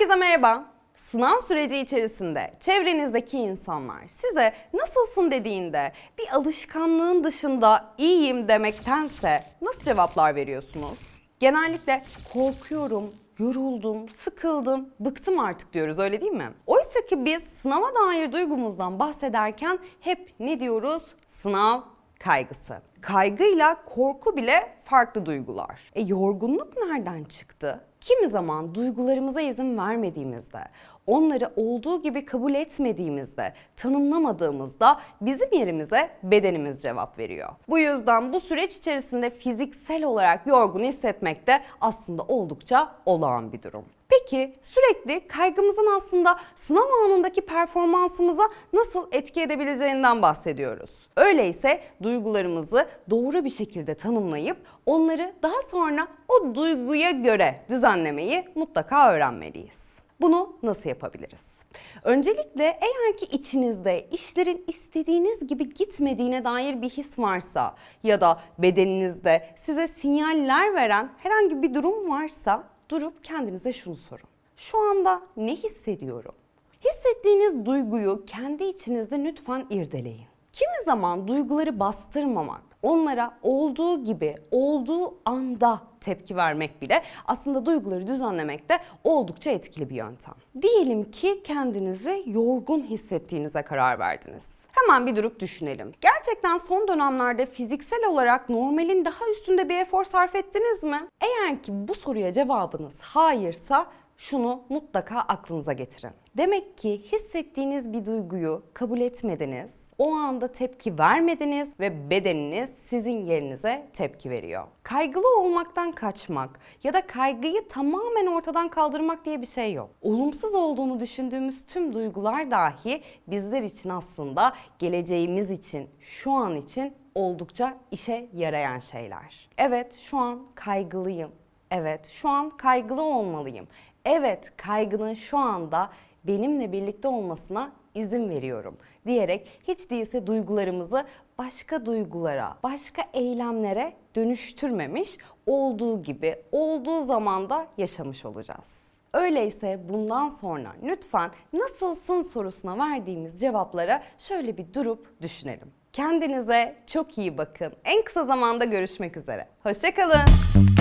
Herkese merhaba. Sınav süreci içerisinde çevrenizdeki insanlar size nasılsın dediğinde bir alışkanlığın dışında iyiyim demektense nasıl cevaplar veriyorsunuz? Genellikle korkuyorum, yoruldum, sıkıldım, bıktım artık diyoruz öyle değil mi? Oysa ki biz sınava dair duygumuzdan bahsederken hep ne diyoruz? Sınav kaygısı. Kaygıyla korku bile farklı duygular. E yorgunluk nereden çıktı? Kimi zaman duygularımıza izin vermediğimizde, onları olduğu gibi kabul etmediğimizde, tanımlamadığımızda bizim yerimize bedenimiz cevap veriyor. Bu yüzden bu süreç içerisinde fiziksel olarak yorgun hissetmek de aslında oldukça olağan bir durum. Peki sürekli kaygımızın aslında sınav anındaki performansımıza nasıl etki edebileceğinden bahsediyoruz. Öyleyse duygularımızı doğru bir şekilde tanımlayıp onları daha sonra o duyguya göre düzenlemeyi mutlaka öğrenmeliyiz. Bunu nasıl yapabiliriz? Öncelikle eğer ki içinizde işlerin istediğiniz gibi gitmediğine dair bir his varsa ya da bedeninizde size sinyaller veren herhangi bir durum varsa durup kendinize şunu sorun. Şu anda ne hissediyorum? Hissettiğiniz duyguyu kendi içinizde lütfen irdeleyin. Kimi zaman duyguları bastırmamak, onlara olduğu gibi, olduğu anda tepki vermek bile aslında duyguları düzenlemekte oldukça etkili bir yöntem. Diyelim ki kendinizi yorgun hissettiğinize karar verdiniz. Hemen bir durup düşünelim. Gerçekten son dönemlerde fiziksel olarak normalin daha üstünde bir efor sarf ettiniz mi? Eğer ki bu soruya cevabınız hayırsa şunu mutlaka aklınıza getirin. Demek ki hissettiğiniz bir duyguyu kabul etmediniz, o anda tepki vermediniz ve bedeniniz sizin yerinize tepki veriyor. Kaygılı olmaktan kaçmak ya da kaygıyı tamamen ortadan kaldırmak diye bir şey yok. Olumsuz olduğunu düşündüğümüz tüm duygular dahi bizler için aslında geleceğimiz için, şu an için oldukça işe yarayan şeyler. Evet, şu an kaygılıyım. Evet, şu an kaygılı olmalıyım. Evet, kaygının şu anda benimle birlikte olmasına izin veriyorum diyerek hiç değilse duygularımızı başka duygulara, başka eylemlere dönüştürmemiş, olduğu gibi, olduğu zamanda yaşamış olacağız. Öyleyse bundan sonra lütfen nasılsın sorusuna verdiğimiz cevaplara şöyle bir durup düşünelim. Kendinize çok iyi bakın. En kısa zamanda görüşmek üzere. Hoşçakalın.